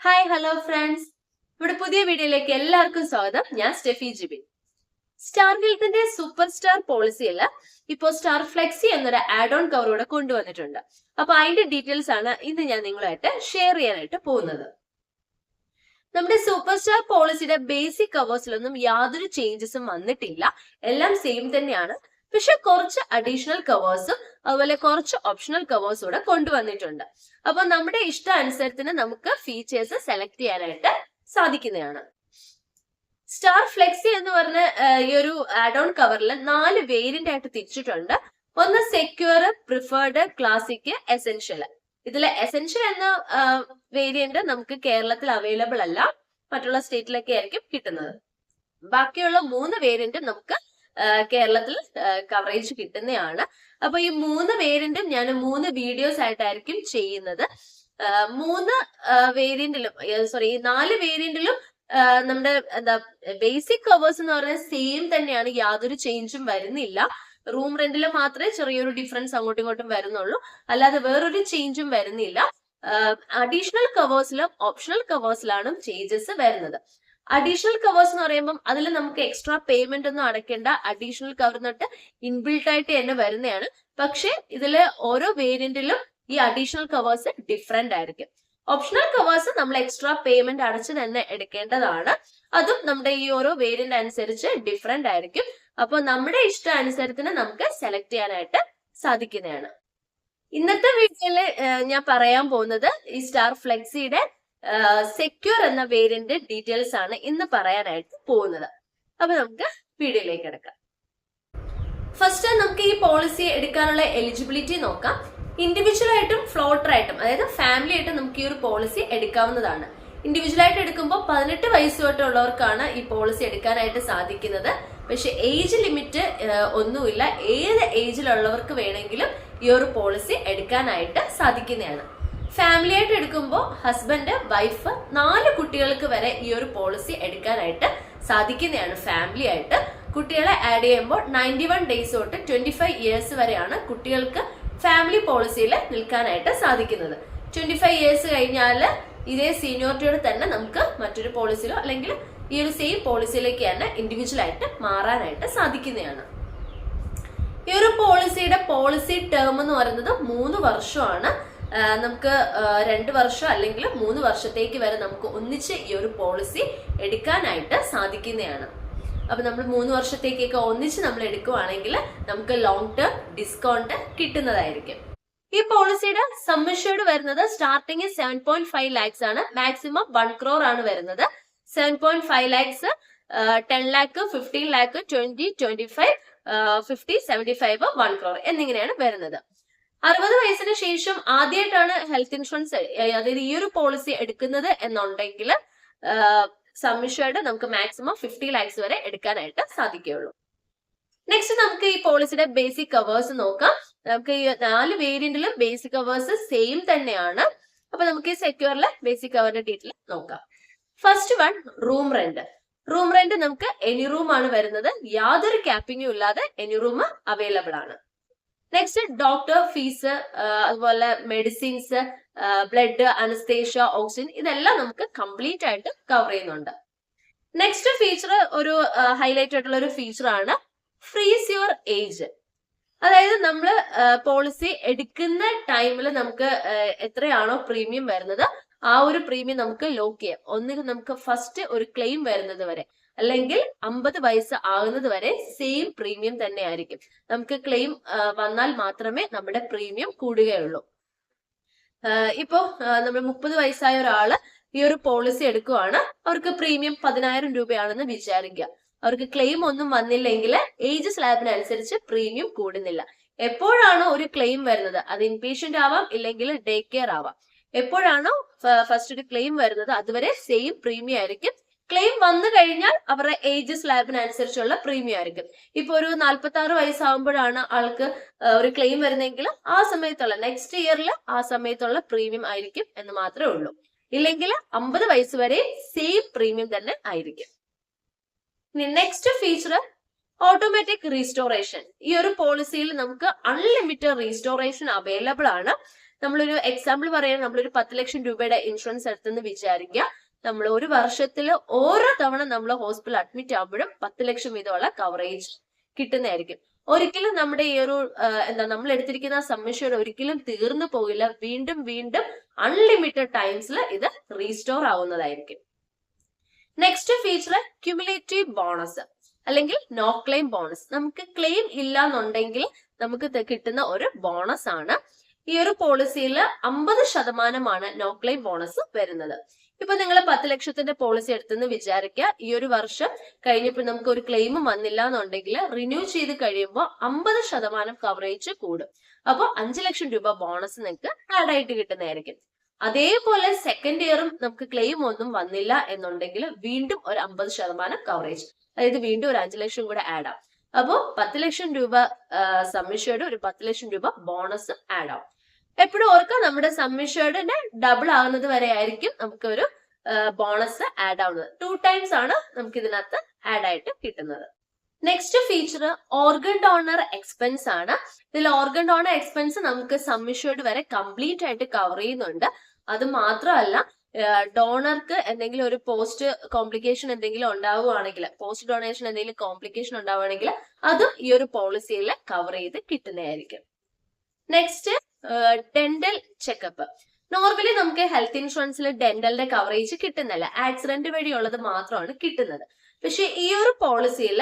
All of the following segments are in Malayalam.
ഹായ് ഹലോ ഫ്രണ്ട്സ് ഇവിടെ പുതിയ വീഡിയോയിലേക്ക് എല്ലാവർക്കും സ്വാഗതം. ഞാൻ സ്റ്റെഫി ജിബിൻ സ്റ്റാർ ഗിൽഡിന്റെ സൂപ്പർ സ്റ്റാർ പോളിസിയിൽ ഇപ്പോൾ സ്റ്റാർ ഫ്ലെക്സി എന്നൊരു ആഡ് ഓൺ കവർ കൂടെ കൊണ്ടുവന്നിട്ടുണ്ട്. അപ്പൊ അതിന്റെ ഡീറ്റെയിൽസ് ആണ് ഇന്ന് ഞാൻ നിങ്ങളായിട്ട് ഷെയർ ചെയ്യാനായിട്ട് പോകുന്നത്. നമ്മുടെ സൂപ്പർ സ്റ്റാർ പോളിസിയുടെ ബേസിക് കവേഴ്സിലൊന്നും യാതൊരു ചേഞ്ചസും വന്നിട്ടില്ല. എല്ലാം സെയിം തന്നെയാണ്. പക്ഷെ കുറച്ച് അഡീഷണൽ കവേഴ്സും അതുപോലെ കുറച്ച് ഓപ്ഷണൽ കവേഴ്സും കൂടെ കൊണ്ടുവന്നിട്ടുണ്ട്. അപ്പൊ നമ്മുടെ ഇഷ്ട അനുസരിച്ചിന് നമുക്ക് ഫീച്ചേഴ്സ് സെലക്ട് ചെയ്യാനായിട്ട് സാധിക്കുന്നതാണ്. സ്റ്റാർ ഫ്ലെക്സി എന്ന് പറഞ്ഞ ഈ ഒരു ആഡ് ഓൺ കവറിൽ നാല് വേരിയന്റ് ആയിട്ട് തിരിച്ചിട്ടുണ്ട്. ഒന്ന് സെക്യൂർ പ്രിഫേർഡ് ക്ലാസിക് എസെൻഷ്യൽ ഇതിൽ എസെൻഷ്യൽ എന്ന വേരിയന്റ് നമുക്ക് കേരളത്തിൽ അവൈലബിൾ അല്ല. മറ്റുള്ള സ്റ്റേറ്റിലൊക്കെ ആയിരിക്കും കിട്ടുന്നത്. ബാക്കിയുള്ള മൂന്ന് വേരിയന്റ് നമുക്ക് കേരളത്തിൽ കവറേജ് കിട്ടുന്നതാണ് അപ്പൊ ഈ മൂന്ന് വേരിയന്റും ഞാൻ മൂന്ന് വീഡിയോസ് ആയിട്ടായിരിക്കും ചെയ്യുന്നത്. മൂന്ന് വേരിയന്റിലും സോറി നാല് വേരിയന്റിലും നമ്മുടെ എന്താ ബേസിക് കവേഴ്സ് എന്ന് പറയുന്നത് സെയിം തന്നെയാണ്. യാതൊരു ചേഞ്ചും വരുന്നില്ല. റൂം റെന്റിൽ മാത്രമേ ചെറിയൊരു ഡിഫറൻസ് അങ്ങോട്ടും ഇങ്ങോട്ടും വരുന്നുള്ളൂ. അല്ലാതെ വേറൊരു ചേഞ്ചും വരുന്നില്ല. അഡീഷണൽ കവേഴ്സിലും ഓപ്ഷണൽ കവേഴ്സിലാണ് ചേഞ്ചസ് വരുന്നത്. അഡീഷണൽ കവേഴ്സ് എന്ന് പറയുമ്പോൾ അതിൽ നമുക്ക് എക്സ്ട്രാ പേയ്മെന്റ് ഒന്നും അടയ്ക്കേണ്ട. അഡീഷണൽ കവർ തൊട്ട് ഇൻബിൽട്ട് ആയിട്ട് തന്നെ വരുന്നതാണ്. പക്ഷെ ഇതിൽ ഓരോ വേരിയന്റിലും ഈ അഡീഷണൽ കവേഴ്സ് ഡിഫറെന്റ് ആയിരിക്കും. ഓപ്ഷണൽ കവേഴ്സ് നമ്മൾ എക്സ്ട്രാ പേയ്മെന്റ് അടച്ച് തന്നെ എടുക്കേണ്ടതാണ്. അതും നമ്മുടെ ഈ ഓരോ വേരിയന്റ് അനുസരിച്ച് ഡിഫറെന്റ് ആയിരിക്കും. അപ്പൊ നമ്മുടെ ഇഷ്ടം അനുസരത്തിന് നമുക്ക് സെലക്ട് ചെയ്യാനായിട്ട് സാധിക്കുന്നതാണ്. ഇന്നത്തെ വീഡിയോയിൽ ഞാൻ പറയാൻ പോകുന്നത് ഈ സ്റ്റാർ ഫ്ലെക്സിയുടെ സെക്യൂർ എന്ന പേരിന്റെ ഡീറ്റെയിൽസ് ആണ് ഇന്ന് പറയാനായിട്ട് പോകുന്നത്. അപ്പൊ നമുക്ക് വീഡിയോയിലേക്ക് എടുക്കാം ഫസ്റ്റ് നമുക്ക് ഈ പോളിസി എടുക്കാനുള്ള എലിജിബിലിറ്റി നോക്കാം. ഇൻഡിവിജ്വൽ ആയിട്ടും ഫ്ലോട്ടർ ആയിട്ടും അതായത് ഫാമിലി ആയിട്ടും നമുക്ക് ഈ ഒരു പോളിസി എടുക്കാവുന്നതാണ്. ഇൻഡിവിജ്വൽ ആയിട്ട് എടുക്കുമ്പോൾ പതിനെട്ട് വയസ്സ് തൊട്ടുള്ളവർക്കാണ് ഈ പോളിസി എടുക്കാനായിട്ട് സാധിക്കുന്നത്. പക്ഷെ ഏജ് ലിമിറ്റ് ഒന്നുമില്ല. ഏത് ഏജിലുള്ളവർക്ക് വേണമെങ്കിലും ഈ ഒരു പോളിസി എടുക്കാനായിട്ട് സാധിക്കുന്നതാണ്. ഫാമിലി ആയിട്ട് എടുക്കുമ്പോൾ ഹസ്ബൻഡ് വൈഫ് നാല് കുട്ടികൾക്ക് വരെ ഈ ഒരു പോളിസി എടുക്കാനായിട്ട് സാധിക്കുന്നതാണ് ഫാമിലി ആയിട്ട്. കുട്ടികളെ ആഡ് ചെയ്യുമ്പോൾ നയന്റി വൺ ഡേയ്സ് തൊട്ട് ട്വന്റി ഫൈവ് ഇയേഴ്സ് വരെയാണ് കുട്ടികൾക്ക് ഫാമിലി പോളിസിയിൽ നിൽക്കാനായിട്ട് സാധിക്കുന്നത്. ട്വന്റി ഫൈവ് ഇയേഴ്സ് കഴിഞ്ഞാൽ ഇതേ സീനിയോറിറ്റിയോട് തന്നെ നമുക്ക് മറ്റൊരു പോളിസിയിലോ അല്ലെങ്കിൽ ഈ ഒരു സെയിം പോളിസിയിലേക്ക് തന്നെ ഇൻഡിവിജ്വൽ ആയിട്ട് മാറാനായിട്ട് സാധിക്കുന്നതാണ്. ഈ ഒരു പോളിസിയുടെ പോളിസി ടേം എന്ന് പറയുന്നത് മൂന്ന് വർഷമാണ്. നമുക്ക് രണ്ട് വർഷം അല്ലെങ്കിൽ മൂന്ന് വർഷത്തേക്ക് വരെ നമുക്ക് ഒന്നിച്ച് ഈ ഒരു പോളിസി എടുക്കാനായിട്ട് സാധിക്കുന്നതാണ്. അപ്പൊ നമ്മൾ മൂന്ന് വർഷത്തേക്കൊക്കെ ഒന്നിച്ച് നമ്മൾ എടുക്കുവാണെങ്കിൽ നമുക്ക് ലോങ് ടേം ഡിസ്കൗണ്ട് കിട്ടുന്നതായിരിക്കും. ഈ പോളിസിയുടെ സമ്മിഷേർഡ് വരുന്നത് starting seven point five lakhs ആണ്. മാക്സിമം വൺ ക്രോർ ആണ് വരുന്നത്. Seven point five lakhs ten lakh fifteen lakh twenty twenty five fifty seventy five one crore എന്നിങ്ങനെയാണ് വരുന്നത്. അറുപത് വയസ്സിന് ശേഷം ആദ്യമായിട്ടാണ് ഹെൽത്ത് ഇൻഷുറൻസ് അതായത് ഈ ഒരു പോളിസി എടുക്കുന്നത് എന്നുണ്ടെങ്കിൽ സമ്മിഷേർഡ് നമുക്ക് മാക്സിമം ഫിഫ്റ്റി ലാക്സ് വരെ എടുക്കാനായിട്ട് സാധിക്കുകയുള്ളൂ. നെക്സ്റ്റ് നമുക്ക് ഈ പോളിസിയുടെ ബേസിക് കവേഴ്സ് നോക്കാം. നമുക്ക് ഈ നാല് വേരിയന്റിലും ബേസിക് കവേഴ്സ് സെയിം തന്നെയാണ്. അപ്പൊ നമുക്ക് ഈ സെക്യൂറിലെ ബേസിക് കവറിന്റെ ഡീറ്റെയിൽ നോക്കാം. First one room rent room rent നമുക്ക് എനി റൂം ആണ് വരുന്നത്. യാതൊരു ക്യാപ്പിങ്ങും ഇല്ലാതെ എനി റൂം അവൈലബിൾ ആണ്. നെക്സ്റ്റ് ഡോക്ടർ ഫീസ് അതുപോലെ മെഡിസിൻസ് ബ്ലഡ് അനസ്തേഷ്യ ഓക്സിജൻ ഇതെല്ലാം നമുക്ക് കംപ്ലീറ്റ് ആയിട്ട് കവർ ചെയ്യുന്നുണ്ട്. നെക്സ്റ്റ് ഫീച്ചർ ഒരു ഹൈലൈറ്റ് ആയിട്ടുള്ള ഒരു ഫീച്ചർ ആണ് ഫ്രീസ് യുവർ ഏജ് അതായത് നമ്മൾ പോളിസി എടുക്കുന്ന ടൈമിൽ നമുക്ക് എത്രയാണോ പ്രീമിയം വരുന്നത് ആ ഒരു പ്രീമിയം നമുക്ക് ലോക്ക് ചെയ്യാം. ഒന്നുകിൽ നമുക്ക് ഫസ്റ്റ് ഒരു ക്ലെയിം വരുന്നത് വരെ. അല്ലെങ്കിൽ അമ്പത് വയസ്സ് ആകുന്നത് വരെ സെയിം പ്രീമിയം തന്നെ ആയിരിക്കും നമുക്ക് ക്ലെയിം വന്നാൽ മാത്രമേ നമ്മുടെ പ്രീമിയം കൂടുകയുള്ളൂ. ഇപ്പോ നമ്മൾ മുപ്പത് വയസ്സായ ഒരാൾ ഈ ഒരു പോളിസി എടുക്കുവാണ്. അവർക്ക് പ്രീമിയം പതിനായിരം രൂപയാണെന്ന് വിചാരിക്കുക. അവർക്ക് ക്ലെയിം ഒന്നും വന്നില്ലെങ്കിൽ ഏജ് സ്ലാബിനനുസരിച്ച് പ്രീമിയം കൂടുന്നില്ല. എപ്പോഴാണോ ഒരു ക്ലെയിം വരുന്നത്? അത് ഇൻപേഷ്യന്റ് ആവാം ഇല്ലെങ്കിൽ ഡേ കെയർ ആവാം. എപ്പോഴാണോ ഫസ്റ്റ് ഒരു ക്ലെയിം വരുന്നത്? അതുവരെ സെയിം പ്രീമിയം ആയിരിക്കും. ക്ലെയിം വന്നു കഴിഞ്ഞാൽ അവരുടെ ഏജ് സ്ലാബിനനുസരിച്ചുള്ള പ്രീമിയം ആയിരിക്കും. ഇപ്പൊ ഒരു നാൽപ്പത്തി ആറ് വയസ്സാകുമ്പോഴാണ് ആൾക്ക് ഒരു ക്ലെയിം വരുന്നതെങ്കിൽ ആ സമയത്തുള്ള നെക്സ്റ്റ് ഇയറിൽ ആ സമയത്തുള്ള പ്രീമിയം ആയിരിക്കും എന്ന് മാത്രമേ ഉള്ളൂ. ഇല്ലെങ്കിൽ അമ്പത് വയസ്സ് വരെ സെയിം പ്രീമിയം തന്നെ ആയിരിക്കും. ഇനി നെക്സ്റ്റ് ഫീച്ചർ ഓട്ടോമാറ്റിക് റീസ്റ്റോറേഷൻ ഈ ഒരു പോളിസിയിൽ നമുക്ക് അൺലിമിറ്റഡ് റീസ്റ്റോറേഷൻ അവൈലബിൾ ആണ്. നമ്മളൊരു എക്സാമ്പിൾ പറയാൻ നമ്മളൊരു പത്ത് ലക്ഷം രൂപയുടെ ഇൻഷുറൻസ് എടുത്തെന്ന് വിചാരിക്കുക. നമ്മൾ ഒരു വർഷത്തിൽ ഓരോ തവണ നമ്മൾ ഹോസ്പിറ്റൽ അഡ്മിറ്റ് ആകുമ്പോഴും പത്ത് ലക്ഷം വീതമുള്ള കവറേജ് കിട്ടുന്നതായിരിക്കും. ഒരിക്കലും നമ്മുടെ ഈ ഒരു എന്താ നമ്മൾ എടുത്തിരിക്കുന്ന സബ്മിഷൻ ഒരിക്കലും തീർന്നു പോകില്ല. വീണ്ടും വീണ്ടും അൺലിമിറ്റഡ് ടൈംസിൽ ഇത് റീസ്റ്റോർ ആവുന്നതായിരിക്കും. നെക്സ്റ്റ് ഫീച്ചർ ക്യുമുലേറ്റീവ് ബോണസ് അല്ലെങ്കിൽ നോ ക്ലെയിം ബോണസ് നമുക്ക് ക്ലെയിം ഇല്ല എന്നുണ്ടെങ്കിൽ നമുക്ക് കിട്ടുന്ന ഒരു ബോണസ് ആണ്. ഈ ഒരു പോളിസിയിൽ അമ്പത് ശതമാനമാണ് നോ ക്ലെയിം ബോണസ് വരുന്നത്. ഇപ്പൊ നിങ്ങൾ പത്ത് ലക്ഷത്തിന്റെ പോളിസി എടുത്തെന്ന് വിചാരിക്കുക ഈ ഒരു വർഷം കഴിഞ്ഞപ്പോൾ നമുക്ക് ഒരു ക്ലെയിം വന്നില്ല എന്നുണ്ടെങ്കിൽ റിന്യൂ ചെയ്ത് കഴിയുമ്പോൾ അമ്പത് ശതമാനം കവറേജ് കൂടും. അപ്പോൾ അഞ്ച് ലക്ഷം രൂപ ബോണസ് നിങ്ങൾക്ക് ആഡ് ആയിട്ട് കിട്ടുന്നതായിരിക്കും. അതേപോലെ സെക്കൻഡ് ഇയറും നമുക്ക് ക്ലെയിം ഒന്നും വന്നില്ല എന്നുണ്ടെങ്കിൽ വീണ്ടും ഒരു അമ്പത് ശതമാനം കവറേജ് അതായത് വീണ്ടും ഒരു അഞ്ച് ലക്ഷം കൂടെ ആഡ് ആവും. അപ്പോൾ പത്ത് ലക്ഷം രൂപ സബ്മിഷേർഡ് ഒരു പത്ത് ലക്ഷം രൂപ ബോണസ് ആഡ് ആവും. എപ്പോഴും ഓർക്കാം നമ്മുടെ സമ്മിഷേഡിന്റെ ഡബിൾ ആകുന്നത് വരെ ആയിരിക്കും നമുക്ക് ഒരു ബോണസ് ആഡ് ആവുന്നത്. ടു ടൈംസ് ആണ് നമുക്ക് ഇതിനകത്ത് ആഡ് ആയിട്ട് കിട്ടുന്നത്. Next feature organ donor expense ആണ്. ഇതിൽ ഓർഗൻ ഡോണർ എക്സ്പെൻസ് നമുക്ക് സമ്മിഷേഡ് വരെ കംപ്ലീറ്റ് ആയിട്ട് കവർ ചെയ്യുന്നുണ്ട്. അത് മാത്രമല്ല ഡോണർക്ക് എന്തെങ്കിലും ഒരു പോസ്റ്റ് കോംപ്ലിക്കേഷൻ എന്തെങ്കിലും ഉണ്ടാവുകയാണെങ്കിൽ പോസ്റ്റ് ഡൊണേഷൻ എന്തെങ്കിലും കോംപ്ലിക്കേഷൻ ഉണ്ടാവുകയാണെങ്കിൽ അതും ഈ ഒരു പോളിസിയിൽ കവർ ചെയ്ത് കിട്ടുന്നതായിരിക്കും. നെക്സ്റ്റ് ഡെന്റൽ ചെക്കപ്പ് നോർമലി നമുക്ക് ഹെൽത്ത് ഇൻഷുറൻസിൽ ഡെന്റലിന്റെ കവറേജ് കിട്ടുന്നില്ല. ആക്സിഡന്റ് വഴിയുള്ളത് മാത്രമാണ് കിട്ടുന്നത്. പക്ഷെ ഈ ഒരു പോളിസിയിൽ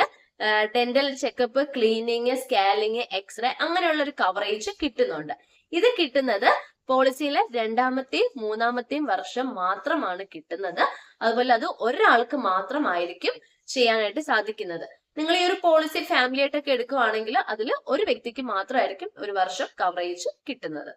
dental checkup cleaning scanning x ray അങ്ങനെയുള്ള ഒരു കവറേജ് കിട്ടുന്നുണ്ട്. ഇത് കിട്ടുന്നത് പോളിസിയിലെ രണ്ടാമത്തെയും മൂന്നാമത്തെയും വർഷം മാത്രമാണ് കിട്ടുന്നത്. അതുപോലെ അത് ഒരാൾക്ക് മാത്രമായിരിക്കും ചെയ്യാനായിട്ട് സാധിക്കുന്നത്. നിങ്ങൾ ഈ ഒരു പോളിസി ഫാമിലി ആയിട്ടൊക്കെ എടുക്കുവാണെങ്കിൽ അതിൽ ഒരു വ്യക്തിക്ക് മാത്രമായിരിക്കും ഒരു വർഷം കവറേജ് കിട്ടുന്നത്.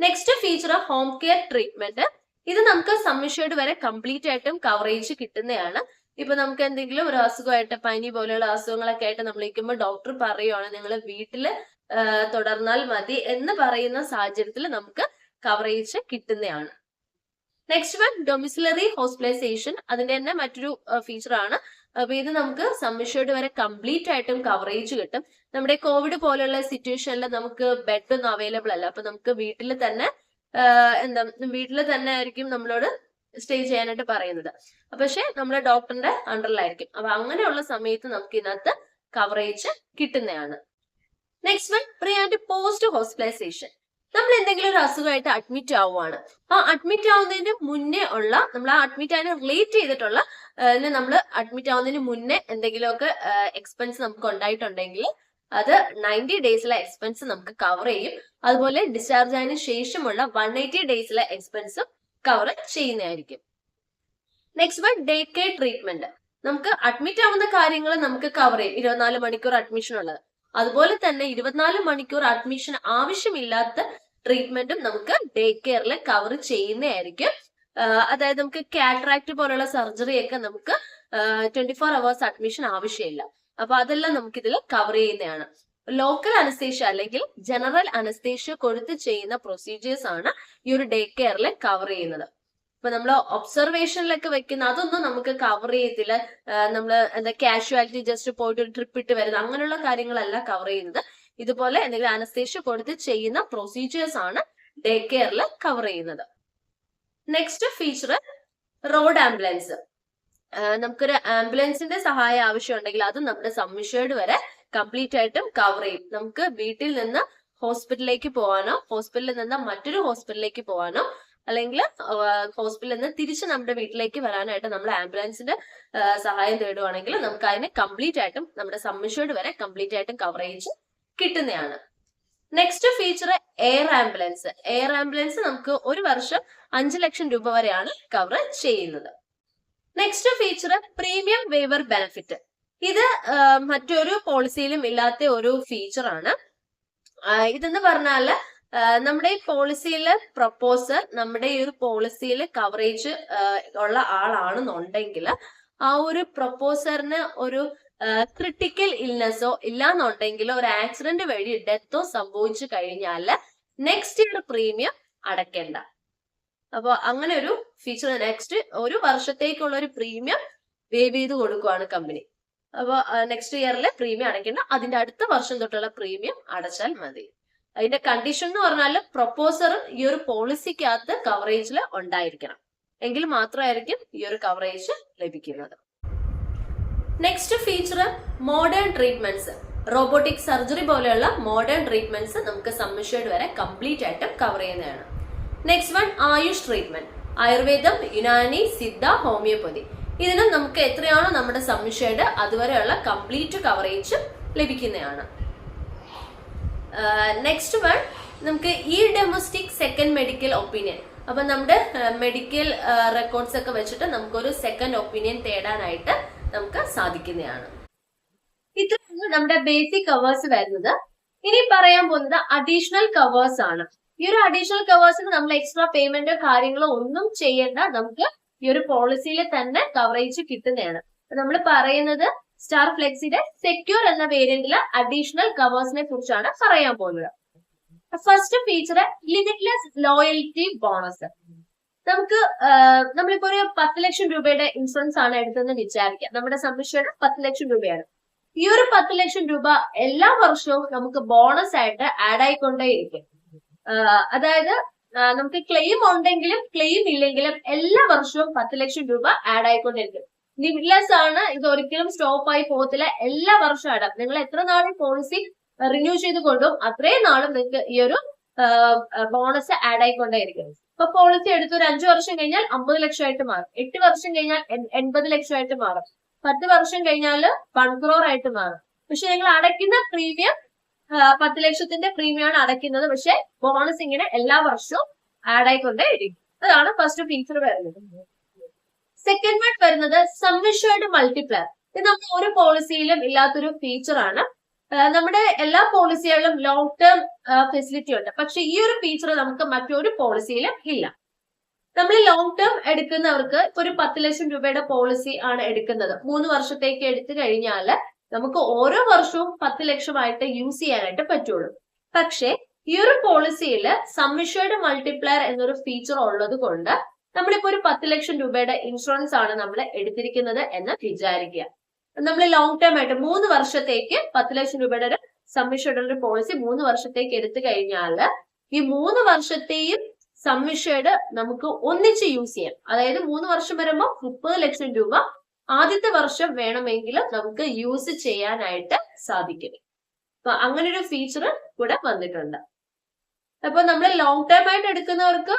Next feature home care treatment ഇത് നമുക്ക് സമ്മിഷേർഡ് വരെ കംപ്ലീറ്റ് ആയിട്ടും കവറേജ് കിട്ടുന്നതാണ്. ഇപ്പൊ നമുക്ക് എന്തെങ്കിലും ഒരു അസുഖമായിട്ട് പനി പോലെയുള്ള അസുഖങ്ങളൊക്കെ ആയിട്ട് നമ്മൾ ഇരിക്കുമ്പോൾ ഡോക്ടർ പറയുവാണ് നിങ്ങൾ വീട്ടിൽ ആ, തുടർന്നാൽ മതി എന്ന് പറയുന്ന സാഹചര്യത്തിൽ നമുക്ക് കവറേജ് കിട്ടുന്നതാണ്. നെക്സ്റ്റ് വൺ ഡൊമിസിലറി ഹോസ്പിറ്റലൈസേഷൻ അതിന്റെ തന്നെ മറ്റൊരു ഫീച്ചർ ആണ്. അപ്പൊ ഇത് നമുക്ക് സമ്മിഷേർഡ് വരെ കംപ്ലീറ്റ് ആയിട്ടും കവറേജ് കിട്ടും. നമ്മുടെ കോവിഡ് പോലെയുള്ള സിറ്റുവേഷനിൽ നമുക്ക് ബെഡ് ഒന്നും അവൈലബിൾ അല്ല. അപ്പൊ നമുക്ക് വീട്ടിൽ തന്നെ എന്താ വീട്ടിൽ തന്നെ ആയിരിക്കും നമ്മളോട് സ്റ്റേ ചെയ്യാനായിട്ട് പറയുന്നത്. പക്ഷെ നമ്മുടെ ഡോക്ടറിന്റെ അണ്ടറിലായിരിക്കും അപ്പൊ അങ്ങനെയുള്ള സമയത്ത് നമുക്ക് ഇതിനകത്ത് കവറേജ് കിട്ടുന്നതാണ്. Next one pre post hospitalisation നമ്മൾ എന്തെങ്കിലും ഒരു അസുഖമായിട്ട് അഡ്മിറ്റ് ആവുകയാണ് ആ അഡ്മിറ്റ് ആവുന്നതിന് മുന്നേ ഉള്ള നമ്മൾ ആ അഡ്മിറ്റ് ആയതിനെ റിലേറ്റ് ചെയ്തിട്ടുള്ള നമ്മൾ അഡ്മിറ്റ് ആവുന്നതിന് മുന്നേ എന്തെങ്കിലുമൊക്കെ എക്സ്പെൻസ് നമുക്ക് ഉണ്ടായിട്ടുണ്ടെങ്കിൽ അത് നയന്റി ഡേയ്സിലെ എക്സ്പെൻസ് നമുക്ക് കവർ ചെയ്യും. അതുപോലെ ഡിസ്ചാർജ് ആയതിനു ശേഷമുള്ള വൺ എയ്റ്റി ഡേയ്സിലെ എക്സ്പെൻസും കവർ ചെയ്യുന്നതായിരിക്കും. Next one day care treatment നമുക്ക് അഡ്മിറ്റ് ആവുന്ന കാര്യങ്ങൾ നമുക്ക് കവർ ചെയ്യും. ഇരുപത്തിനാല് മണിക്കൂർ അഡ്മിഷൻ ഉള്ളത്. അതുപോലെ തന്നെ ഇരുപത്തിനാല് മണിക്കൂർ അഡ്മിഷൻ ആവശ്യമില്ലാത്ത ട്രീറ്റ്മെന്റും നമുക്ക് ഡേ കെയറിൽ കവർ ചെയ്യുന്നതായിരിക്കും അതായത് നമുക്ക് കാറ്ററാക്ട് പോലുള്ള സർജറി ഒക്കെ നമുക്ക് ട്വന്റി ഫോർ അവേഴ്സ് അഡ്മിഷൻ ആവശ്യമില്ല. അപ്പൊ അതെല്ലാം നമുക്ക് ഇതിൽ കവർ ചെയ്യുന്നതാണ്. ലോക്കൽ അനസ്തേഷ്യ അല്ലെങ്കിൽ ജനറൽ അനസ്തേഷ്യ കൊടുത്ത് ചെയ്യുന്ന പ്രൊസീജിയേഴ്സ് ആണ് ഈ ഒരു ഡേ കെയറിൽ കവർ ചെയ്യുന്നത്. ഇപ്പൊ നമ്മൾ ഒബ്സർവേഷനിലൊക്കെ വെക്കുന്ന അതൊന്നും നമുക്ക് കവർ ചെയ്യത്തില്ല. നമ്മൾ എന്താ കാഷ്വാലിറ്റി ജസ്റ്റ് പോയിട്ട് ഒരു ട്രിപ്പ് ഇട്ട് വരുന്നത് അങ്ങനെയുള്ള കാര്യങ്ങളല്ല കവർ ചെയ്യുന്നത്. ഇതുപോലെ എന്തെങ്കിലും അനസ്തേഷ്യ കൊടുത്ത് ചെയ്യുന്ന പ്രൊസീജിയേഴ്സ് ആണ് ഡേ കെയറിൽ കവർ ചെയ്യുന്നത്. നെക്സ്റ്റ് ഫീച്ചർ റോഡ് ആംബുലൻസ് നമുക്കൊരു ആംബുലൻസിന്റെ സഹായം ആവശ്യമുണ്ടെങ്കിൽ അത് നമ്മുടെ സംവിഷേഡ് വരെ കംപ്ലീറ്റ് ആയിട്ടും കവർ ചെയ്യും. നമുക്ക് വീട്ടിൽ നിന്ന് ഹോസ്പിറ്റലിലേക്ക് പോകാനോ ഹോസ്പിറ്റലിൽ നിന്ന് മറ്റൊരു ഹോസ്പിറ്റലിലേക്ക് പോകാനോ അല്ലെങ്കിൽ ഹോസ്പിറ്റലിൽ നിന്ന് തിരിച്ച് നമ്മുടെ വീട്ടിലേക്ക് വരാനായിട്ട് നമ്മൾ ആംബുലൻസിന്റെ സഹായം തേടുവാണെങ്കിൽ നമുക്ക് അതിനെ കംപ്ലീറ്റ് ആയിട്ടും നമ്മുടെ സബ്മിഷേർഡ് വരെ കംപ്ലീറ്റ് ആയിട്ടും കവറേജ് കിട്ടുന്നതാണ്. Next feature air ambulance. Air ambulance നമുക്ക് ഒരു വർഷം അഞ്ച് ലക്ഷം രൂപ വരെയാണ് കവർ ചെയ്യുന്നത്. Next feature premium waiver benefit. ഇത് മറ്റൊരു പോളിസിയിലും ഇല്ലാത്ത ഒരു ഫീച്ചറാണ്. ഇതെന്ന് പറഞ്ഞാൽ ആ, നമ്മുടെ ഈ പോളിസിയിലെ പ്രപ്പോസർ നമ്മുടെ ഈ ഒരു പോളിസിയിൽ കവറേജ് ഉള്ള ആളാണെന്നുണ്ടെങ്കിൽ ആ ഒരു പ്രപ്പോസറിന് ഒരു ക്രിട്ടിക്കൽ ഇൽനെസ്സോ ഇല്ലാന്നുണ്ടെങ്കിലോ ഒരു ആക്സിഡന്റ് വഴി ഡെത്തോ സംഭവിച്ചു കഴിഞ്ഞാൽ നെക്സ്റ്റ് ഇയർ പ്രീമിയം അടയ്ക്കേണ്ട. അപ്പൊ അങ്ങനെ ഒരു ഫീച്ചർ നെക്സ്റ്റ് ഒരു വർഷത്തേക്കുള്ള ഒരു പ്രീമിയം വേവ് ചെയ്ത് കൊടുക്കുവാണ് കമ്പനി അപ്പൊ നെക്സ്റ്റ് ഇയറിലെ പ്രീമിയം അടയ്ക്കേണ്ട. അതിന്റെ അടുത്ത വർഷം തൊട്ടുള്ള പ്രീമിയം അടച്ചാൽ മതി. അതിന്റെ കണ്ടീഷൻ എന്ന് പറഞ്ഞാൽ പ്രൊപ്പോസർ ഈ ഒരു പോളിസിക്കകത്ത് കവറേജിൽ ഉണ്ടായിരിക്കണം. എങ്കിൽ മാത്രമായിരിക്കും ഈ ഒരു കവറേജ് ലഭിക്കുന്നത്. Next feature modern treatments robotic surgery പോലെയുള്ള മോഡേൺ ട്രീറ്റ്മെന്റ്സ് നമുക്ക് സബ്മിഷേഡ് വരെ കംപ്ലീറ്റ് ആയിട്ട് കവർ ചെയ്യുന്നതാണ്. നെക്സ്റ്റ് വൺ ആയുഷ് ട്രീറ്റ്മെന്റ് ആയുർവേദം യുനാനി സിദ്ധ ഹോമിയോപ്പതി. ഇതിനും നമുക്ക് എത്രയാണോ നമ്മുടെ സബ്മിഷേഡ് അതുവരെയുള്ള കംപ്ലീറ്റ് കവറേജ് ലഭിക്കുന്നതാണ്. നെക്സ്റ്റ് വൺ നമുക്ക് ഈ ഡൊമസ്റ്റിക് സെക്കൻഡ് മെഡിക്കൽ ഒപ്പീനിയൻ അപ്പൊ നമ്മുടെ മെഡിക്കൽ റെക്കോർഡ്സ് ഒക്കെ വെച്ചിട്ട് നമുക്കൊരു സെക്കൻഡ് ഒപ്പീനിയൻ തേടാനായിട്ട് നമുക്ക് സാധിക്കുന്നതാണ്. ഇത്രയാണ് നമ്മുടെ ബേസിക് കവേഴ്സ് വരുന്നത്. ഇനി പറയാൻ പോകുന്നത് അഡീഷണൽ കവേഴ്സ് ആണ്. ഈ ഒരു അഡീഷണൽ കവേഴ്സിന് നമ്മൾ എക്സ്ട്രാ പേയ്മെന്റോ കാര്യങ്ങളോ ഒന്നും ചെയ്യേണ്ട നമുക്ക് ഈ ഒരു പോളിസിയിൽ തന്നെ കവറേജ് കിട്ടുന്നതാണ്. നമ്മൾ പറയുന്നത് സ്റ്റാർ ഫ്ലെക്സിന്റെ സെക്യൂർ എന്ന വേരിയന്റിലെ അഡീഷണൽ കവേഴ്സിനെ കുറിച്ചാണ് പറയാൻ പോകുന്നത്. First feature limitless loyalty bonus നമുക്ക് നമ്മളിപ്പോ ഒരു പത്ത് ലക്ഷം രൂപയുടെ ഇൻഷുറൻസ് ആണ് എടുത്തതെന്ന് വിചാരിക്കാം. നമ്മുടെ സംരക്ഷണം പത്ത് ലക്ഷം രൂപയാണ്. ഈ ഒരു പത്ത് ലക്ഷം രൂപ എല്ലാ വർഷവും നമുക്ക് ബോണസ് ആയിട്ട് ആഡ് ആയിക്കൊണ്ടേയിരിക്കും അതായത് നമുക്ക് ക്ലെയിം ഉണ്ടെങ്കിലും ക്ലെയിം ഇല്ലെങ്കിലും എല്ലാ വർഷവും പത്ത് ലക്ഷം രൂപ ആഡ് ആയിക്കൊണ്ടിരിക്കും ലിമിറ്റ്ലെസ് ആണ്. ഇത് ഒരിക്കലും സ്റ്റോപ്പ് ആയി പോകത്തില്ല. എല്ലാ വർഷവും ആഡ് നിങ്ങൾ എത്ര നാളും പോളിസി റിന്യൂ ചെയ്ത് കൊണ്ടും അത്രയും നാളും നിങ്ങൾക്ക് ഈ ഒരു ബോണസ് ആഡ് ആയിക്കൊണ്ടേയിരിക്കും. ഇപ്പൊ പോളിസി എടുത്ത് ഒരു അഞ്ചു വർഷം കഴിഞ്ഞാൽ അമ്പത് ലക്ഷമായിട്ട് മാറും. എട്ട് വർഷം കഴിഞ്ഞാൽ എൺ- എൺപത് ലക്ഷമായിട്ട് മാറും. പത്ത് വർഷം കഴിഞ്ഞാൽ വൺ ക്രോർ ആയിട്ട് മാറും. പക്ഷെ നിങ്ങൾ അടയ്ക്കുന്ന പ്രീമിയം പത്ത് ലക്ഷത്തിന്റെ പ്രീമിയം ആണ് അടയ്ക്കുന്നത്. പക്ഷെ ബോണസ് ഇങ്ങനെ എല്ലാ വർഷവും ആഡ് ആയിക്കൊണ്ടേ ഇരിക്കും അതാണ് ഫസ്റ്റ് ഫീച്ചർ വരുന്നത്. സെക്കൻഡ് വൺ വരുന്നത് സമ്മിഷേർഡ് മൾട്ടിപ്ലയർ ഇത് നമ്മുടെ ഓരോ പോളിസിയിലും ഇല്ലാത്തൊരു ഫീച്ചർ ആണ്. നമ്മുടെ എല്ലാ പോളിസികളിലും ലോങ് ടേം ഫെസിലിറ്റി ഉണ്ട്. പക്ഷെ ഈ ഒരു ഫീച്ചർ നമുക്ക് മറ്റൊരു പോളിസിയിലും ഇല്ല. നമ്മൾ ലോങ് ടേം എടുക്കുന്നവർക്ക് ഇപ്പൊ ഒരു പത്ത് ലക്ഷം രൂപയുടെ പോളിസി ആണ് എടുക്കുന്നത്. മൂന്ന് വർഷത്തേക്ക് എടുത്തു കഴിഞ്ഞാൽ നമുക്ക് ഓരോ വർഷവും പത്ത് ലക്ഷമായിട്ട് യൂസ് ചെയ്യാനായിട്ട് പറ്റുള്ളൂ. പക്ഷേ ഈ ഒരു പോളിസിയിൽ സമ്മിഷേർഡ് മൾട്ടിപ്ലയർ എന്നൊരു ഫീച്ചർ ഉള്ളത് കൊണ്ട് നമ്മളിപ്പോ ഒരു പത്ത് ലക്ഷം രൂപയുടെ ഇൻഷുറൻസ് ആണ് നമ്മൾ എടുത്തിരിക്കുന്നത് എന്ന് വിചാരിക്കുക. നമ്മൾ ലോങ് ടേം ആയിട്ട് മൂന്ന് വർഷത്തേക്ക് പത്ത് ലക്ഷം രൂപയുടെ ഒരു സമ്മിഷേർഡ് ഒരു പോളിസി മൂന്ന് വർഷത്തേക്ക് എടുത്തു കഴിഞ്ഞാൽ ഈ മൂന്ന് വർഷത്തെയും സമ്മിഷേർഡ് നമുക്ക് ഒന്നിച്ച് യൂസ് ചെയ്യാം. അതായത് മൂന്ന് വർഷം വരുമ്പോൾ മുപ്പത് ലക്ഷം രൂപ ആദ്യത്തെ വർഷം വേണമെങ്കിൽ നമുക്ക് യൂസ് ചെയ്യാനായിട്ട് സാധിക്കും. അപ്പൊ അങ്ങനെ ഒരു ഫീച്ചർ കൂടെ വന്നിട്ടുണ്ട്. അപ്പൊ നമ്മൾ ലോങ് ടേം ആയിട്ട് എടുക്കുന്നവർക്ക്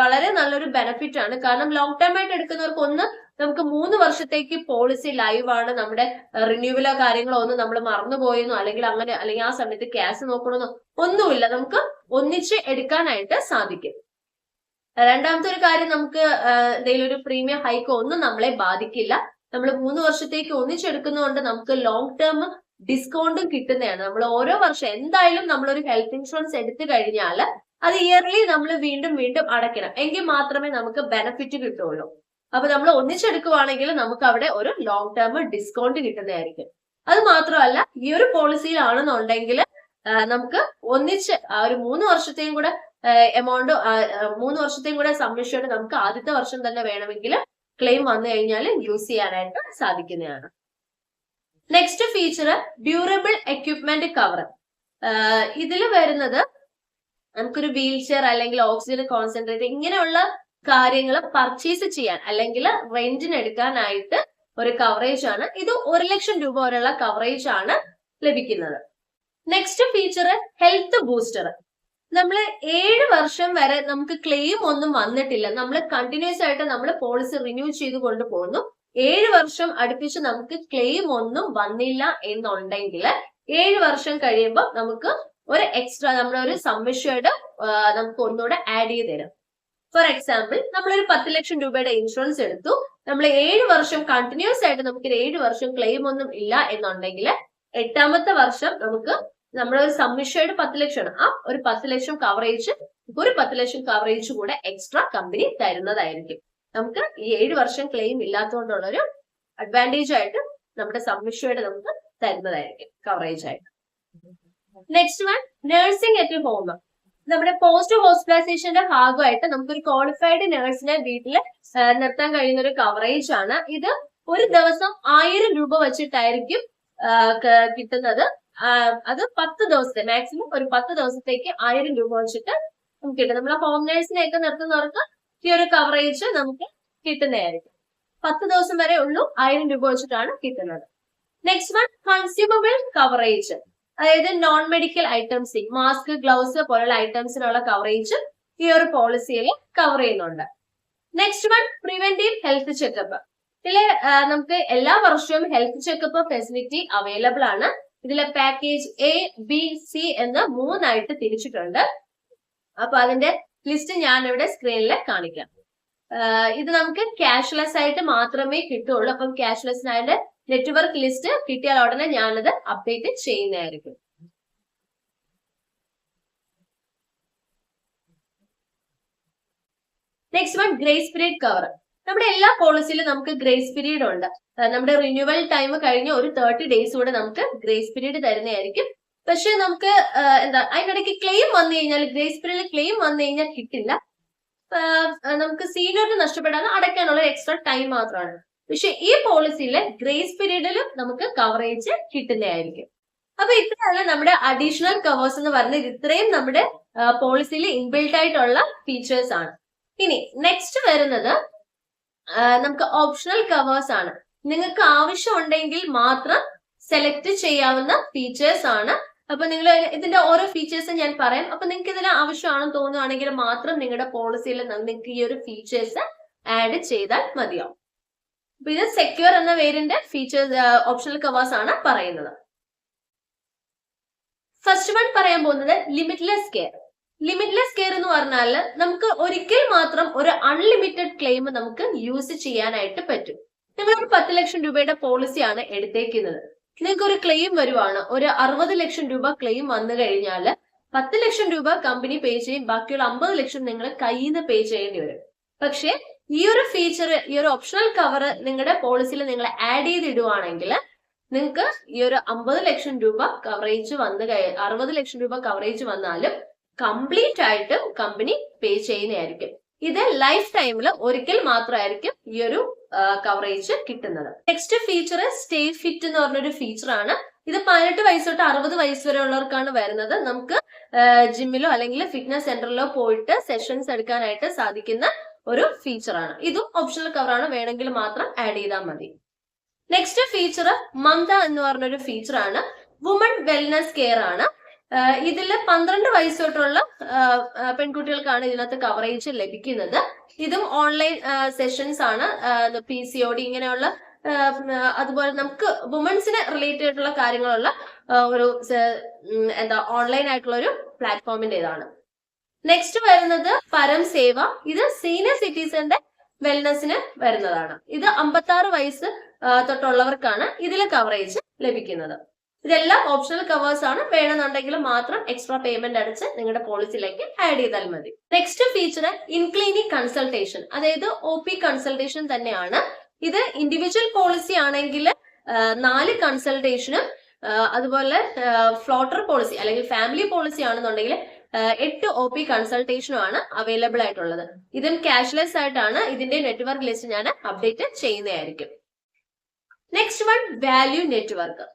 വളരെ നല്ലൊരു ബെനിഫിറ്റ് ആണ്. കാരണം ലോങ് ടേം ആയിട്ട് എടുക്കുന്നവർക്ക് ഒന്ന് നമുക്ക് മൂന്ന് വർഷത്തേക്ക് പോളിസി ആണ് നമ്മുടെ റിന്യൂവലോ കാര്യങ്ങളോ ഒന്നും നമ്മൾ മറന്നുപോയെന്നോ അല്ലെങ്കിൽ അങ്ങനെ അല്ലെങ്കിൽ ആ സമയത്ത് ക്യാഷ് നോക്കണമെന്നോ ഒന്നുമില്ല. നമുക്ക് ഒന്നിച്ച് എടുക്കാനായിട്ട് സാധിക്കും. രണ്ടാമത്തെ ഒരു കാര്യം നമുക്ക് എന്തെങ്കിലും ഒരു പ്രീമിയം ഹൈക്കോ ഒന്നും നമ്മളെ ബാധിക്കില്ല. നമ്മൾ മൂന്ന് വർഷത്തേക്ക് ഒന്നിച്ചെടുക്കുന്നതുകൊണ്ട് നമുക്ക് ലോങ് ടേം ഡിസ്കൗണ്ടും കിട്ടുന്നതാണ്. നമ്മൾ ഓരോ വർഷം എന്തായാലും നമ്മൾ ഒരു ഹെൽത്ത് ഇൻഷുറൻസ് എടുത്തു കഴിഞ്ഞാൽ അത് ഇയർലി നമ്മൾ വീണ്ടും വീണ്ടും അടയ്ക്കണം. എങ്കിൽ മാത്രമേ നമുക്ക് ബെനഫിറ്റ് കിട്ടുള്ളൂ അപ്പൊ നമ്മൾ ഒന്നിച്ചെടുക്കുവാണെങ്കിൽ നമുക്ക് അവിടെ ഒരു ലോങ് ടേം ഡിസ്കൗണ്ട് കിട്ടുന്നതായിരിക്കും. അത് മാത്രമല്ല ഈ ഒരു പോളിസിയിലാണെന്നുണ്ടെങ്കിൽ നമുക്ക് ഒന്നിച്ച് ഒരു മൂന്ന് വർഷത്തെയും കൂടെ എമൗണ്ട് മൂന്ന് വർഷത്തെയും കൂടെ സംരക്ഷിച്ചിട്ട് നമുക്ക് ആദ്യത്തെ വർഷം തന്നെ വേണമെങ്കിൽ ക്ലെയിം വന്നു കഴിഞ്ഞാൽ യൂസ് ചെയ്യാനായിട്ട് സാധിക്കുന്നതാണ്. Next feature durable equipment cover ഇതിൽ വരുന്നത് നമുക്കൊരു വീൽ ചെയർ അല്ലെങ്കിൽ ഓക്സിജൻ കോൺസെൻട്രേറ്റ് ഇങ്ങനെയുള്ള കാര്യങ്ങൾ പർച്ചേസ് ചെയ്യാൻ അല്ലെങ്കിൽ റെന്റിന് എടുക്കാനായിട്ട് ഒരു കവറേജ് ആണ്. ഇത് ഒരു ലക്ഷം രൂപ വരെയുള്ള കവറേജ് ആണ് ലഭിക്കുന്നത്. നെക്സ്റ്റ് ഫീച്ചർ ഹെൽത്ത് ബൂസ്റ്റർ നമ്മൾ ഏഴ് വർഷം വരെ നമുക്ക് ക്ലെയിം ഒന്നും വന്നിട്ടില്ല. നമ്മൾ കണ്ടിന്യൂസ് ആയിട്ട് നമ്മൾ പോളിസി റിന്യൂ ചെയ്ത് കൊണ്ടുപോകുന്നു ഏഴ് വർഷം അടുപ്പിച്ച് നമുക്ക് ക്ലെയിം ഒന്നും വന്നില്ല എന്നുണ്ടെങ്കിൽ ഏഴ് വർഷം കഴിയുമ്പോൾ നമുക്ക് ഒരു എക്സ്ട്രാ നമ്മളൊരു സംവിഷയുടെ നമുക്ക് ഒന്നുകൂടെ ആഡ് ചെയ്ത് തരും. ഫോർ എക്സാമ്പിൾ നമ്മളൊരു പത്ത് ലക്ഷം രൂപയുടെ ഇൻഷുറൻസ് എടുത്തു. നമ്മൾ ഏഴ് വർഷം കണ്ടിന്യൂസ് ആയിട്ട് നമുക്ക് ഏഴ് വർഷം ക്ലെയിം ഒന്നും ഇല്ല എന്നുണ്ടെങ്കിൽ എട്ടാമത്തെ വർഷം നമുക്ക് നമ്മുടെ ഒരു സമ്മിഷയുടെ പത്ത് ലക്ഷമാണ് ആ ഒരു പത്ത് ലക്ഷം കവറേജ് ഒരു പത്ത് ലക്ഷം കവറേജ് കൂടെ എക്സ്ട്രാ കമ്പനി തരുന്നതായിരിക്കും. നമുക്ക് ഈ ഏഴ് വർഷം ക്ലെയിം ഇല്ലാത്തതുകൊണ്ടുള്ളൊരു അഡ്വാന്റേജ് ആയിട്ട് നമ്മുടെ സംവിഷയുടെ നമുക്ക് തരുന്നതായിരിക്കും കവറേജ് ആയിട്ട്. Next one nursing at home നമ്മുടെ പോസ്റ്റ് ഹോസ്പിറ്റലൈസേഷന്റെ ഭാഗമായിട്ട് നമുക്കൊരു ക്വാളിഫൈഡ് നഴ്സിനെ വീട്ടിൽ നിർത്താൻ കഴിയുന്ന ഒരു കവറേജ് ആണ്. ഇത് ഒരു ദിവസം ആയിരം രൂപ വെച്ചിട്ടായിരിക്കും കിട്ടുന്നത്. അത് പത്ത് ദിവസത്തെ മാക്സിമം ഒരു പത്ത് ദിവസത്തേക്ക് ആയിരം രൂപ വെച്ചിട്ട് നമുക്ക് കിട്ടും. നമ്മളെ ഹോം നേഴ്സിനെയൊക്കെ നിർത്തുന്നവർക്ക് ഈ ഒരു കവറേജ് നമുക്ക് കിട്ടുന്നതായിരിക്കും. പത്ത് ദിവസം വരെ ഉള്ളൂ ആയിരം രൂപ വെച്ചിട്ടാണ് കിട്ടുന്നത്. നെക്സ്റ്റ് വൺ കൺസ്യൂമബിൾ കവറേജ് അതായത് non medical items mask gloves പോലുള്ള ഐറ്റംസിനുള്ള കവറേജ് ഈ ഒരു പോളിസിയിൽ കവർ ചെയ്യുന്നുണ്ട്. Next one preventive health checkup ഇതിൽ നമുക്ക് എല്ലാ വർഷവും ഹെൽത്ത് ചെക്കപ്പ് ഫെസിലിറ്റി അവൈലബിൾ ആണ്. ഇതിലെ പാക്കേജ് എ ബി സി എന്ന് മൂന്നായിട്ട് തിരിച്ചിട്ടുണ്ട്. അപ്പൊ അതിന്റെ ലിസ്റ്റ് ഞാൻ ഇവിടെ സ്ക്രീനിൽ കാണിക്കാം ഇത് നമുക്ക് ക്യാഷ്ലെസ് ആയിട്ട് മാത്രമേ കിട്ടുള്ളൂ അപ്പം ക്യാഷ്ലെസ്സിനായിട്ട് നെറ്റ്വർക്ക് ലിസ്റ്റ് കിട്ടിയാൽ ഉടനെ ഞാനത് അപ്ഡേറ്റ് ചെയ്യുന്നതായിരിക്കും. Next one grace period cover നമ്മുടെ എല്ലാ പോളിസിയിലും നമുക്ക് ഗ്രേസ് പീരീഡ് ഉണ്ട്. നമ്മുടെ റിന്യൂവൽ ടൈം കഴിഞ്ഞ ഒരു തേർട്ടി ഡേയ്സ് കൂടെ നമുക്ക് ഗ്രേസ് പീരീഡ് തരുന്നതായിരിക്കും. പക്ഷെ നമുക്ക് എന്താ അതിനിടയ്ക്ക് ക്ലെയിം വന്നു കഴിഞ്ഞാൽ ഗ്രേസ് പീരീഡിൽ ക്ലെയിം വന്നു കഴിഞ്ഞാൽ കിട്ടില്ല. നമുക്ക് സീനിയറിന് നഷ്ടപ്പെടാതെ അടയ്ക്കാനുള്ള എക്സ്ട്രാ ടൈം മാത്രമാണ്. പക്ഷെ ഈ പോളിസിയിലെ ഗ്രേസ് പീരീഡിലും നമുക്ക് കവറേജ് കിട്ടുന്നതായിരിക്കും. അപ്പൊ ഇത്രയാണ് നമ്മുടെ അഡീഷണൽ കവേഴ്സ് എന്ന് പറഞ്ഞത് ഇത്രയും നമ്മുടെ പോളിസിയിൽ ഇൻബിൽട്ട് ആയിട്ടുള്ള ഫീച്ചേഴ്സ് ആണ്. ഇനി നെക്സ്റ്റ് വരുന്നത് നമുക്ക് ഓപ്ഷണൽ കവേഴ്സ് ആണ്. നിങ്ങൾക്ക് ആവശ്യമുണ്ടെങ്കിൽ മാത്രം സെലക്ട് ചെയ്യാവുന്ന ഫീച്ചേഴ്സ് ആണ് അപ്പൊ നിങ്ങൾ ഇതിന്റെ ഓരോ ഫീച്ചേഴ്സും ഞാൻ പറയാം. അപ്പൊ നിങ്ങൾക്ക് ഇതിൽ ആവശ്യമാണെന്ന് തോന്നുകയാണെങ്കിൽ മാത്രം നിങ്ങളുടെ പോളിസിയിൽ നിങ്ങൾക്ക് ഈ ഒരു ഫീച്ചേഴ്സ് ആഡ് ചെയ്താൽ മതിയാവും. അപ്പൊ ഇത് സെക്യൂർ എന്ന പേരിന്റെ ഫീച്ചേഴ്സ് ഓപ്ഷണൽ കവേഴ്സ് ആണ് പറയുന്നത്. ഫസ്റ്റ് വൺ പറയാൻ പോകുന്നത് ലിമിറ്റ്ലെസ് കെയർ ലിമിറ്റ്ലെസ് കെയർ എന്ന് പറഞ്ഞാൽ നമുക്ക് ഒരിക്കൽ മാത്രം ഒരു അൺലിമിറ്റഡ് ക്ലെയിം നമുക്ക് യൂസ് ചെയ്യാനായിട്ട് പറ്റും. നിങ്ങൾ ഒരു പത്ത് ലക്ഷം രൂപയുടെ പോളിസിയാണ് എടുത്തേക്കുന്നത്. നിങ്ങൾക്ക് ഒരു ക്ലെയിം വരുവാണ്. ഒരു അറുപത് ലക്ഷം രൂപ ക്ലെയിം വന്നു കഴിഞ്ഞാൽ പത്ത് ലക്ഷം രൂപ കമ്പനി പേ ചെയ്യും. ബാക്കിയുള്ള അമ്പത് ലക്ഷം നിങ്ങൾ കയ്യിൽ നിന്ന് പേ ചെയ്യേണ്ടി വരും. പക്ഷേ ഈ ഒരു ഫീച്ചർ ഈ ഒരു ഓപ്ഷണൽ കവർ നിങ്ങളുടെ പോളിസിയിൽ നിങ്ങൾ ആഡ് ചെയ്തിടുവാണെങ്കിൽ നിങ്ങൾക്ക് ഈ ഒരു അമ്പത് ലക്ഷം രൂപ കവറേജ് വന്ന് അറുപത് ലക്ഷം രൂപ കവറേജ് വന്നാലും കംപ്ലീറ്റ് ആയിട്ട് കമ്പനി പേ ചെയ്യുന്നതായിരിക്കും. ഇത് ലൈഫ് ടൈമിൽ ഒരിക്കൽ മാത്രമായിരിക്കും ഈ ഒരു കവറേജ് കിട്ടുന്നത്. നെക്സ്റ്റ് ഫീച്ചർ സ്റ്റേ ഫിറ്റ് എന്ന് പറഞ്ഞൊരു ഫീച്ചർ ആണ്. ഇത് പതിനെട്ട് വയസ്സ് തൊട്ട് അറുപത് വയസ്സ് വരെ ഉള്ളവർക്കാണ് വരുന്നത്. നമുക്ക് ജിമ്മിലോ അല്ലെങ്കിൽ ഫിറ്റ്നസ് സെന്ററിലോ പോയിട്ട് സെഷൻസ് എടുക്കാനായിട്ട് സാധിക്കുന്ന ഒരു ഫീച്ചർ ആണ്. ഇതും ഓപ്ഷണൽ കവറാണ് വേണമെങ്കിൽ മാത്രം ആഡ് ചെയ്താൽ മതി. നെക്സ്റ്റ് ഫീച്ചർ മമത എന്ന് പറഞ്ഞൊരു ഫീച്ചർ ആണ്. വുമൺ വെൽനസ് കെയർ ആണ്. ഇതിൽ പന്ത്രണ്ട് വയസ്സ് തൊട്ടുള്ള പെൺകുട്ടികൾക്കാണ് ഇതിനകത്ത് കവറേജ് ലഭിക്കുന്നത്. ഇതും ഓൺലൈൻ സെഷൻസ് ആണ്. പി സി ഒ ഡി ഇങ്ങനെയുള്ള അതുപോലെ നമുക്ക് വുമൻസിന് റിലേറ്റഡ് ആയിട്ടുള്ള കാര്യങ്ങളുള്ള ഒരു എന്താ ഓൺലൈൻ ആയിട്ടുള്ള ഒരു പ്ലാറ്റ്ഫോമിന്റെ ഇതാണ് നെക്സ്റ്റ് വരുന്നത് പരം സേവ. ഇത് സീനിയർ സിറ്റിസന്റെ വെൽനസിന് വരുന്നതാണ്. ഇത് അമ്പത്തി വയസ്സ് തൊട്ടുള്ളവർക്കാണ് ഇതിലെ കവറേജ് ലഭിക്കുന്നത്. ഇതെല്ലാം ഓപ്ഷണൽ കവേഴ്സ് ആണ്. വേണമെന്നുണ്ടെങ്കിൽ മാത്രം എക്സ്ട്രാ പേയ്മെന്റ് അടിച്ച് നിങ്ങളുടെ പോളിസിയിലേക്ക് ആഡ് ചെയ്താൽ മതി. Next feature in clinic consultation അതായത് ഒ പി കൺസൾട്ടേഷൻ തന്നെയാണ്. ഇത് ഇൻഡിവിജ്വൽ പോളിസി ആണെങ്കിൽ നാല് കൺസൾട്ടേഷനും അതുപോലെ ഫ്ലോട്ടർ പോളിസി അല്ലെങ്കിൽ ഫാമിലി പോളിസി ആണെന്നുണ്ടെങ്കിൽ എട്ട് ഒ പി കൺസൾട്ടേഷനും ആണ് അവൈലബിൾ ആയിട്ടുള്ളത്. ഇതും ക്യാഷ്ലെസ് ആയിട്ടാണ്. ഇതിന്റെ നെറ്റ്വർക്ക് ലിസ്റ്റ് ഞാൻ അപ്ഡേറ്റ് ചെയ്യുന്നതായിരിക്കും. നെക്സ്റ്റ് വൺ വാല്യൂ നെറ്റ്വർക്ക്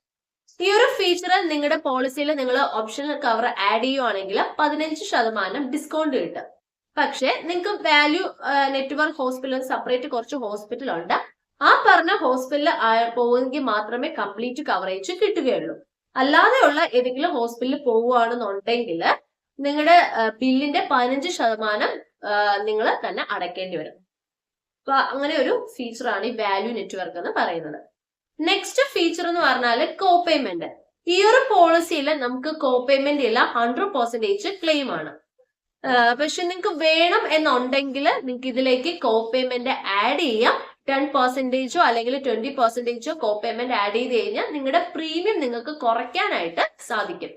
ഈ ഒരു ഫീച്ചർ നിങ്ങളുടെ പോളിസിയിൽ നിങ്ങൾ ഓപ്ഷണൽ കവർ ആഡ് ചെയ്യുവാണെങ്കിൽ പതിനഞ്ച് ശതമാനം ഡിസ്കൗണ്ട് കിട്ടും. പക്ഷേ നിങ്ങൾക്ക് വാല്യൂ നെറ്റ്വർക്ക് ഹോസ്പിറ്റൽ സെപ്പറേറ്റ് കുറച്ച് ഹോസ്പിറ്റൽ ഉണ്ട്. ആ പറഞ്ഞ ഹോസ്പിറ്റലിൽ പോവുമെങ്കിൽ മാത്രമേ കംപ്ലീറ്റ് കവറേജ് കിട്ടുകയുള്ളൂ. അല്ലാതെയുള്ള ഏതെങ്കിലും ഹോസ്പിറ്റലിൽ പോവുകയാണെന്നുണ്ടെങ്കിൽ നിങ്ങളുടെ ബില്ലിന്റെ പതിനഞ്ച് ശതമാനം നിങ്ങൾ തന്നെ അടയ്ക്കേണ്ടി വരും. അപ്പൊ അങ്ങനെ ഒരു ഫീച്ചറാണ് ഈ വാല്യൂ നെറ്റ്വർക്ക് എന്ന് പറയുന്നത്. നെക്സ്റ്റ് ഫീച്ചർ എന്ന് പറഞ്ഞാൽ കോ പേയ്മെന്റ് ഈ ഒരു പോളിസിയിൽ നമുക്ക് കോ പേയ്മെന്റ് ഇല്ല ഹൺഡ്രഡ് പെർസെന്റേജ് ക്ലെയിം ആണ്. പക്ഷെ നിങ്ങൾക്ക് വേണം എന്നുണ്ടെങ്കിൽ നിങ്ങൾക്ക് ഇതിലേക്ക് കോ പേയ്മെന്റ് ആഡ് ചെയ്യാം ടെൻ പെർസെന്റേജോ അല്ലെങ്കിൽ ട്വന്റി പെർസെന്റേജോ കോ പേയ്മെന്റ് ആഡ് ചെയ്ത് കഴിഞ്ഞാൽ നിങ്ങളുടെ പ്രീമിയം നിങ്ങൾക്ക് കുറയ്ക്കാനായിട്ട് സാധിക്കും.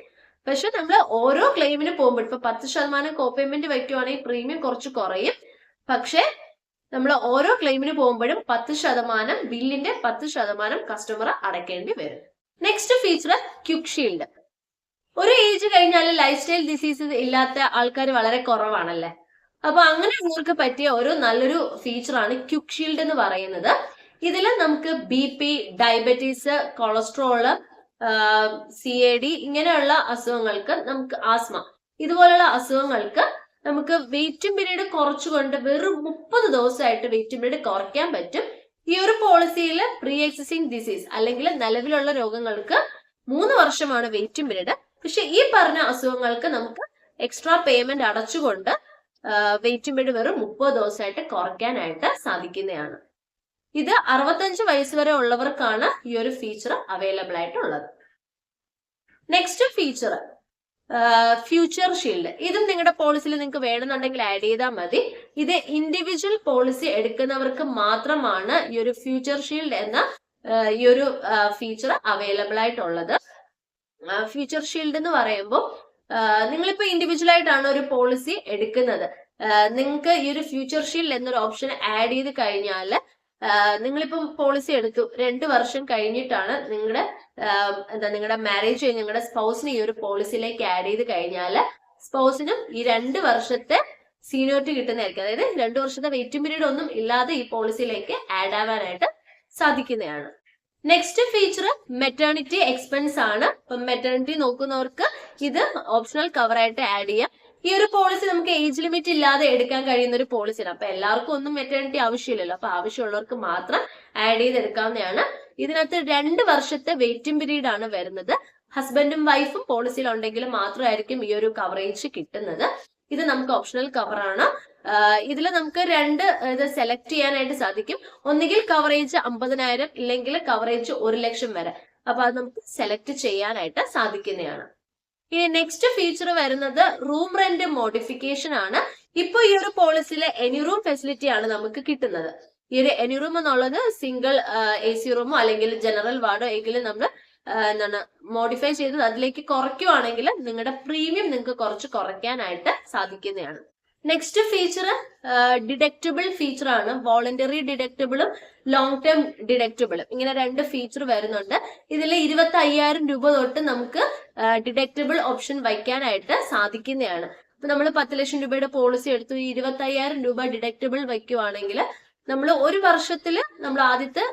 പക്ഷെ നമ്മൾ ഓരോ ക്ലെയിമിന് പോകുമ്പോൾ ഇപ്പൊ പത്ത് ശതമാനം കോ പേയ്മെന്റ് വയ്ക്കുവാണെങ്കിൽ പ്രീമിയം കുറച്ച് കുറയും. പക്ഷെ നമ്മൾ ഓരോ ക്ലെയിമിന് പോകുമ്പോഴും പത്ത് ശതമാനം ബില്ലിന്റെ പത്ത് ശതമാനം കസ്റ്റമർ അടയ്ക്കേണ്ടി വരും. നെക്സ്റ്റ് ഫീച്ചർ ക്യുക്ക് ഷീൽഡ് ഒരു ഏജ് കഴിഞ്ഞാൽ ലൈഫ് സ്റ്റൈൽ ഡിസീസ് ഇല്ലാത്ത ആൾക്കാർ വളരെ കുറവാണല്ലേ? അപ്പൊ അങ്ങനെ ഉള്ളവർക്ക് പറ്റിയ ഒരു നല്ലൊരു ഫീച്ചറാണ് ക്യുക്ക് ഷീൽഡ് എന്ന് പറയുന്നത്. ഇതിൽ നമുക്ക് B P diabetes cholesterol C A D ഇങ്ങനെയുള്ള അസുഖങ്ങൾക്ക് നമുക്ക് ആസ്മ ഇതുപോലുള്ള അസുഖങ്ങൾക്ക് നമുക്ക് വെയിറ്റും പീരീഡ് കുറച്ചുകൊണ്ട് വെറും മുപ്പത് ദിവസമായിട്ട് വെയിറ്റും പിരീഡ് കുറയ്ക്കാൻ പറ്റും. ഈ ഒരു പോളിസിയിൽ പ്രീ എക്സിസ്റ്റിംഗ് ഡിസീസ് അല്ലെങ്കിൽ നിലവിലുള്ള രോഗങ്ങൾക്ക് മൂന്ന് വർഷമാണ് വെയിറ്റും പിരീഡ്. പക്ഷെ ഈ പറഞ്ഞ അസുഖങ്ങൾക്ക് നമുക്ക് എക്സ്ട്രാ പേയ്മെന്റ് അടച്ചുകൊണ്ട് വെയിറ്റും പിരീഡ് വെറും മുപ്പത് ദിവസമായിട്ട് കുറയ്ക്കാനായിട്ട് സാധിക്കുന്നതാണ്. ഇത് അറുപത്തഞ്ച് വയസ്സ് വരെ ഉള്ളവർക്കാണ് ഈ ഒരു ഫീച്ചർ അവൈലബിൾ ആയിട്ടുള്ളത്. നെക്സ്റ്റ് ഫീച്ചർ ഫ്യൂച്ചർ ഷീൽഡ് ഇതും നിങ്ങളുടെ പോളിസിയിൽ നിങ്ങൾക്ക് വേണമെന്നുണ്ടെങ്കിൽ ആഡ് ചെയ്താൽ മതി. ഇത് ഇൻഡിവിജ്വൽ പോളിസി എടുക്കുന്നവർക്ക് മാത്രമാണ് ഈ ഒരു ഫ്യൂച്ചർ ഷീൽഡ് എന്ന ഈ ഒരു ഫീച്ചർ അവൈലബിൾ ആയിട്ടുള്ളത്. ഫ്യൂച്ചർ ഷീൽഡ് എന്ന് പറയുമ്പോൾ നിങ്ങളിപ്പോ ഇൻഡിവിജ്വൽ ആയിട്ടാണ് ഒരു പോളിസി എടുക്കുന്നത്. നിങ്ങൾക്ക് ഈ ഒരു ഫ്യൂച്ചർ ഷീൽഡ് എന്നൊരു ഓപ്ഷൻ ആഡ് ചെയ്ത് കഴിഞ്ഞാൽ നിങ്ങളിപ്പം പോളിസി എടുത്തു. രണ്ട് വർഷം കഴിഞ്ഞിട്ടാണ് നിങ്ങളുടെ എന്താ നിങ്ങളുടെ മാരേജ് നിങ്ങളുടെ സ്പൗസിന് ഈ ഒരു പോളിസിയിലേക്ക് ആഡ് ചെയ്ത് കഴിഞ്ഞാൽ സ്പൗസിനും ഈ രണ്ട് വർഷത്തെ സീനിയോറിറ്റി കിട്ടുന്നതായിരിക്കും. അതായത് രണ്ടു വർഷത്തെ വെയിറ്റിംഗ് പീരീഡ് ഒന്നും ഇല്ലാതെ ഈ പോളിസിയിലേക്ക് ആഡ് ആവാനായിട്ട് സാധിക്കുന്നതാണ്. നെക്സ്റ്റ് ഫീച്ചർ മെറ്റേണിറ്റി എക്സ്പെൻസ് ആണ്. ഇപ്പം മെറ്റേണിറ്റി നോക്കുന്നവർക്ക് ഇത് ഓപ്ഷണൽ കവറായിട്ട് ആഡ് ചെയ്യാം. ഈ ഒരു പോളിസി നമുക്ക് ഏജ് ലിമിറ്റ് ഇല്ലാതെ എടുക്കാൻ കഴിയുന്ന ഒരു പോളിസിയാണ് അപ്പൊ എല്ലാവർക്കും ഒന്നും മെറ്റേണിറ്റി ആവശ്യമില്ലല്ലോ. അപ്പൊ ആവശ്യമുള്ളവർക്ക് മാത്രം ആഡ് ചെയ്തെടുക്കാവുന്നതാണ്. ഇതിനകത്ത് രണ്ട് വർഷത്തെ വെയിറ്റിംഗ് പീരീഡ് ആണ് വരുന്നത്. ഹസ്ബൻഡും വൈഫും പോളിസിയിൽ ഉണ്ടെങ്കിൽ മാത്രമായിരിക്കും ഈ ഒരു കവറേജ് കിട്ടുന്നത്. ഇത് നമുക്ക് ഓപ്ഷണൽ കവറാണ് ഇതിൽ നമുക്ക് രണ്ട് ഇത് സെലക്ട് ചെയ്യാനായിട്ട് സാധിക്കും. ഒന്നുകിൽ കവറേജ് അമ്പതിനായിരം ഇല്ലെങ്കിൽ കവറേജ് ഒരു ലക്ഷം വരെ. അപ്പൊ അത് നമുക്ക് സെലക്ട് ചെയ്യാനായിട്ട് സാധിക്കുന്നതാണ്. ഇനി നെക്സ്റ്റ് ഫീച്ചർ വരുന്നത് റൂം റെന്റ് മോഡിഫിക്കേഷൻ ആണ്. ഇപ്പൊ ഈ ഒരു പോളിസിയിലെ എനി റൂം ഫെസിലിറ്റി ആണ് നമുക്ക് കിട്ടുന്നത്. ഈ ഒരു എനി റൂം എന്നുള്ളത് സിംഗിൾ എ സി റൂമോ അല്ലെങ്കിൽ ജനറൽ വാർഡോ എങ്കിലും നമ്മൾ എന്താണ് മോഡിഫൈ ചെയ്ത് അതിലേക്ക് കുറയ്ക്കുവാണെങ്കിൽ നിങ്ങളുടെ പ്രീമിയം നിങ്ങൾക്ക് കുറച്ച് കുറയ്ക്കാനായിട്ട് സാധിക്കുന്നതാണ്. നെക്സ്റ്റ് ഫീച്ചർ ഡിഡക്റ്റബിൾ ഫീച്ചർ ആണ്. വോളണ്ടറി ഡിഡക്റ്റബിളും ലോങ് ടേം ഡിഡക്റ്റബിളും ഇങ്ങനെ രണ്ട് ഫീച്ചർ വരുന്നുണ്ട്. ഇതിൽ ഇരുപത്തി അയ്യായിരം രൂപ തൊട്ട് നമുക്ക് ഡിഡക്റ്റബിൾ ഓപ്ഷൻ വയ്ക്കാനായിട്ട് സാധിക്കുന്നതാണ്. അപ്പൊ നമ്മൾ പത്ത് ലക്ഷം രൂപയുടെ പോളിസി എടുത്തു. ഈ ഇരുപത്തി അയ്യായിരം രൂപ ഡിഡക്റ്റബിൾ വയ്ക്കുവാണെങ്കിൽ നമ്മൾ ഒരു വർഷത്തിൽ നമ്മൾ ആദ്യത്തെ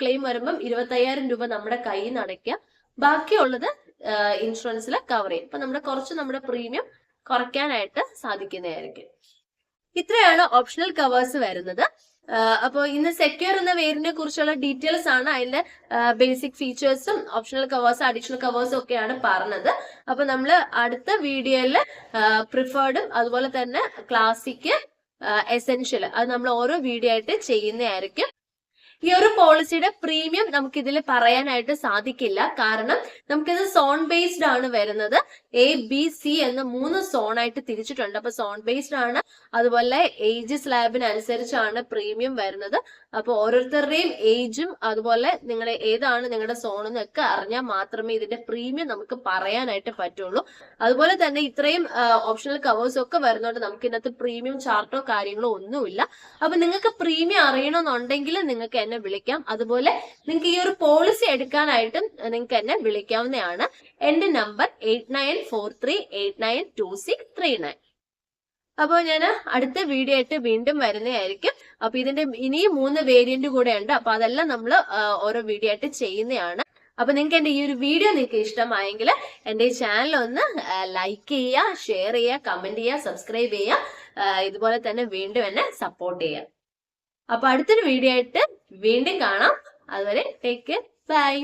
ക്ലെയിം വരുമ്പം ഇരുപത്തി അയ്യായിരം രൂപ നമ്മുടെ കയ്യിൽ നിന്ന് അടയ്ക്കുക. ബാക്കിയുള്ളത് ഇൻഷുറൻസിൽ കവർ ചെയ്യും അപ്പൊ നമ്മുടെ കുറച്ച് നമ്മുടെ പ്രീമിയം കുറയ്ക്കാനായിട്ട് സാധിക്കുന്നതായിരിക്കും. ഇത്രയാണ് ഓപ്ഷണൽ കവേഴ്സ് വരുന്നത്. അപ്പോൾ ഇന്ന് സെക്യൂർ എന്ന വേരിനെ കുറിച്ചുള്ള ഡീറ്റെയിൽസ് ആണ് അതിന്റെ ബേസിക് ഫീച്ചേഴ്സും ഓപ്ഷണൽ കവേഴ്സ് അഡീഷണൽ കവേഴ്സും ഒക്കെയാണ് പറഞ്ഞത്. അപ്പൊ നമ്മൾ അടുത്ത വീഡിയോയിൽ പ്രിഫേർഡും അതുപോലെ തന്നെ ക്ലാസിക് എസെൻഷ്യൽ അത് നമ്മൾ ഓരോ വീഡിയോ ആയിട്ട് ചെയ്യുന്നതായിരിക്കും. ഈ ഒരു പോളിസിയുടെ പ്രീമിയം നമുക്ക് ഇതിൽ പറയാനായിട്ട് സാധിക്കില്ല. കാരണം നമുക്കിത് സോൺ ബേസ്ഡ് ആണ് വരുന്നത്. എ ബി സി എന്ന മൂന്ന് സോൺ ആയിട്ട് തിരിച്ചിട്ടുണ്ട്. അപ്പൊ സോൺ ബേസ്ഡ് ആണ്. അതുപോലെ ഏജ് സ്ലാബിനനുസരിച്ചാണ് പ്രീമിയം വരുന്നത്. അപ്പൊ ഓരോരുത്തരുടെയും ഏജും അതുപോലെ നിങ്ങളുടെ ഏതാണ് നിങ്ങളുടെ സോൺ എന്നൊക്കെ അറിഞ്ഞാൽ മാത്രമേ ഇതിന്റെ പ്രീമിയം നമുക്ക് പറയാനായിട്ട് പറ്റുള്ളൂ. അതുപോലെ തന്നെ ഇത്രയും ഓപ്ഷണൽ കവേഴ്സ് ഒക്കെ വരുന്നതുകൊണ്ട് നമുക്ക് പ്രീമിയം ചാർട്ടോ കാര്യങ്ങളോ ഒന്നുമില്ല. അപ്പൊ നിങ്ങൾക്ക് പ്രീമിയം അറിയണമെന്നുണ്ടെങ്കിൽ നിങ്ങൾക്ക് എന്നെ വിളിക്കാം. അതുപോലെ നിങ്ങൾക്ക് ഈ ഒരു പോളിസി എടുക്കാനായിട്ടും നിങ്ങൾക്ക് എന്നെ വിളിക്കാവുന്നതാണ്. എന്റെ number eight nine four three eight nine two six three nine അപ്പോൾ ഞാൻ അടുത്ത വീഡിയോ ആയിട്ട് വീണ്ടും വരുന്നതായിരിക്കും. അപ്പൊ ഇതിന്റെ ഇനിയും മൂന്ന് വേരിയന്റ് കൂടെ ഉണ്ട്. അപ്പൊ അതെല്ലാം നമ്മൾ ഓരോ വീഡിയോ ആയിട്ട് ചെയ്യുന്നതാണ്. അപ്പൊ നിങ്ങൾക്ക് എന്റെ ഈ ഒരു വീഡിയോ നിങ്ങൾക്ക് ഇഷ്ടമായെങ്കിൽ എന്റെ ഈ ചാനൽ ഒന്ന് ലൈക്ക് ചെയ്യുക ഷെയർ ചെയ്യുക കമന്റ് ചെയ്യുക സബ്സ്ക്രൈബ് ചെയ്യുക ഇതുപോലെ തന്നെ വീണ്ടും എന്നെ സപ്പോർട്ട് ചെയ്യുക. അപ്പൊ അടുത്തൊരു വീഡിയോ ആയിട്ട് വീണ്ടും കാണാം. അതുവരെ ടേക്ക് കെയർ ബൈ